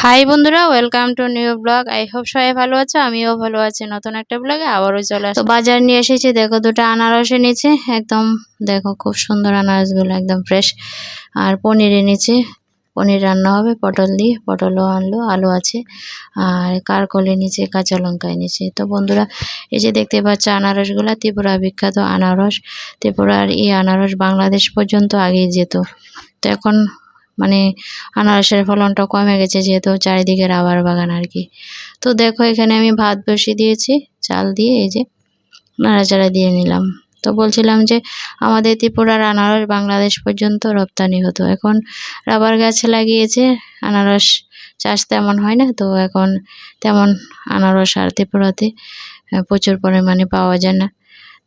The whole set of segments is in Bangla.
হাই বন্ধুরা welcome to new blog I hope সবাই ভালো আছো, আমিও ভালো আছি। নতুন একটা ব্লগে আবারও চলে আসো বাজার নিয়ে এসেছি, দেখো দুটো আনারস এনেছে একদম, দেখো খুব সুন্দর আনারসগুলো, একদম ফ্রেশ আর পনির এনেছে, পনির রান্না হবে, পটল দিয়ে, পটলও আনলো, আলু আছে। আর কারকল এনেছে, কাঁচা লঙ্কা এনেছে। তো বন্ধুরা, এই যে দেখতে পাচ্ছ আনারসগুলো, ত্রিপুরা বিখ্যাত আনারস। ত্রিপুরার এই আনারস বাংলাদেশ পর্যন্ত আগে যেত। তো এখন মানে আনারসের ফলনটা কমে গেছে যেহেতু চারিদিকে রাবার বাগান আর কি। তো দেখো এখানে আমি ভাত বসিয়ে দিয়েছি, চাল দিয়ে এই যে নাড়াচাড়া দিয়ে নিলাম। তো বলছিলাম যে আমাদের ত্রিপুরার আনারস বাংলাদেশ পর্যন্ত রপ্তানি হতো। এখন রাবার গাছ লাগিয়েছে, আনারস চাষ তেমন হয় না, তো এখন তেমন আনারস আর ত্রিপুরাতে প্রচুর পরিমাণে পাওয়া যায় না।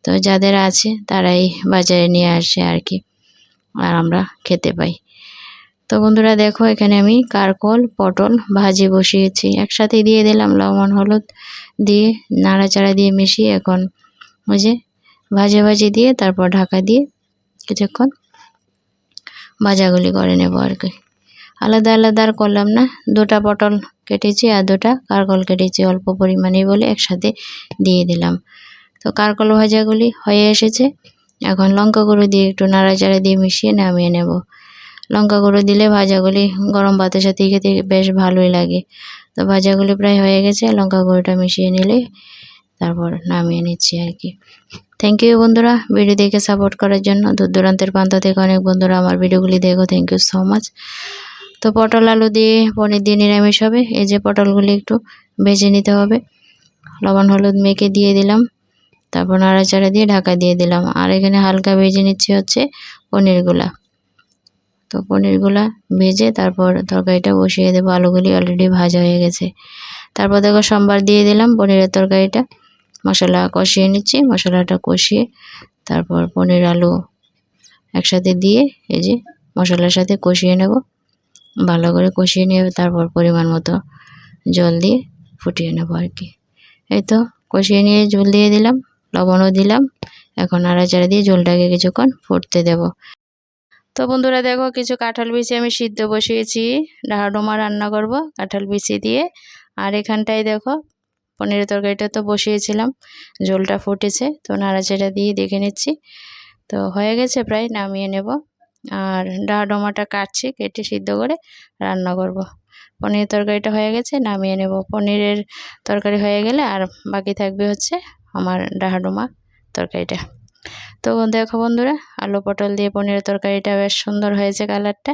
তো যাদের আছে তারাই বাজারে নিয়ে আসে আর কি, আর আমরা খেতে পাই। তো বন্ধুরা দেখো, এখানে আমি কারকল, পটল ভাজি বসিয়েছি। একসাথে দিয়ে দিলাম লবণ, হলুদ দিয়ে নাড়াচাড়া দিয়ে মিশিয়ে এখন ওই যে ভাজে ভাজি দিয়ে তারপর ঢাকা দিয়ে কিছুক্ষণ ভাজাগুলি করে নেব আর কি। আলাদা আলাদা আর করলাম না, দুটা পটল কেটেছি আর দুটা কারকল কেটেছি, অল্প পরিমাণে বলে একসাথে দিয়ে দিলাম। তো কারকল ভাজাগুলি হয়ে এসেছে, এখন লঙ্কা গুঁড়ো দিয়ে একটু নাড়াচাড়া দিয়ে মিশিয়ে নামিয়ে নেব। লঙ্কা গুঁড়ো দিলে ভাজাগুলি গরম ভাতের সাথে খেতে বেশ ভালোই লাগে। তো ভাজাগুলি প্রায় হয়ে গেছে, লঙ্কা গুঁড়োটা মিশিয়ে নিলে তারপর নামিয়ে নিচ্ছি আর কি। থ্যাংক ইউ বন্ধুরা ভিডিও দেখে সাপোর্ট করার জন্য। দূর দূরান্তের প্রান্ত থেকে অনেক বন্ধুরা আমার ভিডিওগুলি দেখো থ্যাংক ইউ সো মাচ তো পটল আলু দিয়ে পনির দিয়ে নিরামিষ হবে। এই যে পটলগুলি একটু ভেজে নিতে হবে। লবণ, হলুদ মেখে দিয়ে দিলাম। তারপর নাড়াচাড়া দিয়ে ঢাকা দিয়ে দিলাম। আর এখানে হালকা ভেজে নিচ্ছি হচ্ছে পনিরগুলা। তো পনিরগুলা ভেজে তারপর তরকারিটা বসিয়ে দেবো। আলুগুলি অলরেডি ভাজা হয়ে গেছে। তারপর দেখো সোমবার দিয়ে দিলাম পনিরের তরকারিটা। মশলা কষিয়ে নিচ্ছি, মশলাটা কষিয়ে তারপর পনির আলু একসাথে দিয়ে এই যে মশলার সাথে কষিয়ে নেব। ভালো করে কষিয়ে নিয়ে তারপর পরিমাণ মতো জল দিয়ে ফুটিয়ে নেব আর কি। এই তো কষিয়ে নিয়ে জল দিয়ে দিলাম, লবণও দিলাম। এখন নাড়াচাড়া দিয়ে জলটাকে কিছুক্ষণ ফুটতে দেব। তো বন্ধুরা দেখো, কিছু কাঁঠাল বিচি আমি সিদ্ধ বসিয়েছি। ডাহাডোমা রান্না করব কাঁঠাল বিচি দিয়ে। আর এখানটায় দেখো, পনিরের তরকারিটা তো বসিয়েছিলাম জলটা ফুটেছে, তো নাড়াচাড়া দিয়ে দেখে নিচ্ছি। তো হয়ে গেছে প্রায়, নামিয়ে নেব। আর ডাহাডোমাটা কাটছি, কেটে সিদ্ধ করে রান্না করব। পনিরের তরকারিটা হয়ে গেছে, নামিয়ে নেব। পনিরের তরকারি হয়ে গেলে আর বাকি থাকবে হচ্ছে আমার ডাহাডোমা তরকারিটা। তো দেখো বন্ধুরা, আলু পটল দিয়ে পনিরের তরকারিটা বেশ সুন্দর হয়েছে কালারটা।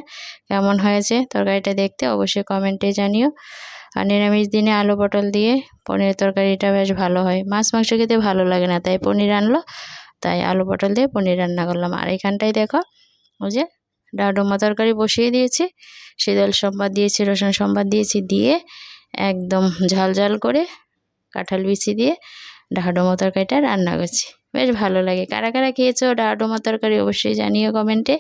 কেমন হয়েছে তরকারিটা দেখতে অবশ্যই কমেন্টে জানিও। আর নিরামিষ দিনে আলু পটল দিয়ে পনিরের তরকারিটা বেশ ভালো হয়। মাছ মাংস খেতে ভালো লাগে না, তাই পনির আনলো, তাই আলু পটল দিয়ে পনির রান্না করলাম। আর এখানটায় দেখো, ওই যে ডাডুমা তরকারি বসিয়ে দিয়েছি, শীতল সম্বাদ দিয়েছি, রসুন সম্বাদ দিয়েছি, দিয়ে একদম ঝাল ঝাল করে কাঁঠাল বিচি দিয়ে ডাডুমা তরকারিটা রান্না করছি। বেশ ভালো লাগে। কারা কারা খেয়েছো ডাডুমা তরকারি অবশ্যই জানিও কমেন্টে।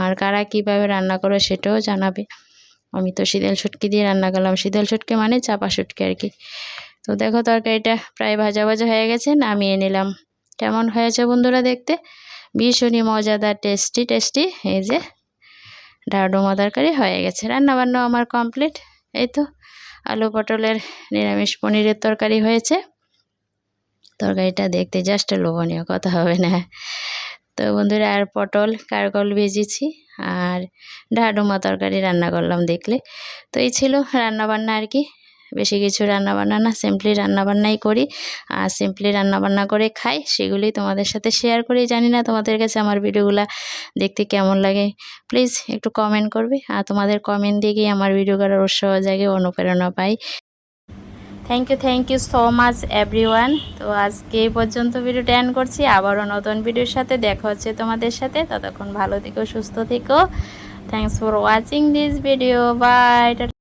আর কারা কীভাবে রান্না করো সেটাও জানাবে। আমি তো শীতল শুটকি দিয়ে রান্না করলাম। শীতল শুটকি মানে চাপা শুটকি আর কি। তো দেখো তরকারিটা প্রায় ভাজা ভাজা হয়ে গেছে, নামিয়ে নিলাম। কেমন হয়েছে বন্ধুরা দেখতে? ভীষণই মজাদার টেস্টি টেস্টি এই যে ডাডুমা তরকারি হয়ে গেছে। রান্নাবান্না আমার কমপ্লিট এই তো আলু পটলের নিরামিষ পনিরের তরকারি হয়েছে। তরকারিটা দেখতে জাস্ট লোভনীয়, কথা হবে না। তো বন্ধুরা, আর পটল কারকল ভেজেছি আর ডাডুমা তরকারি রান্না করলাম দেখলে। তো এই ছিল রান্নাবান্না আর কি। বেশি কিছু রান্নাবান্না না সিম্পলি রান্নাবান্নাই করি। আর সিম্পলি রান্নাবান্না করে খাই সেগুলি তোমাদের সাথে শেয়ার করি। জানি না তোমাদের কাছে আমার ভিডিওগুলো দেখতে কেমন লাগে। প্লিজ একটু কমেন্ট করবে। আর তোমাদের কমেন্ট দেখেই আমার ভিডিও করার উৎসাহ জাগে, অনুপ্রেরণা পাই। Thank you thank you so much everyone তো আজকে এই পর্যন্ত ভিডিওটা অ্যান করছি। আবারও নতুন ভিডিওর সাথে দেখা হচ্ছে তোমাদের সাথে। ততক্ষণ ভালো থেকো, সুস্থ থেকো। Thanks for watching this video bye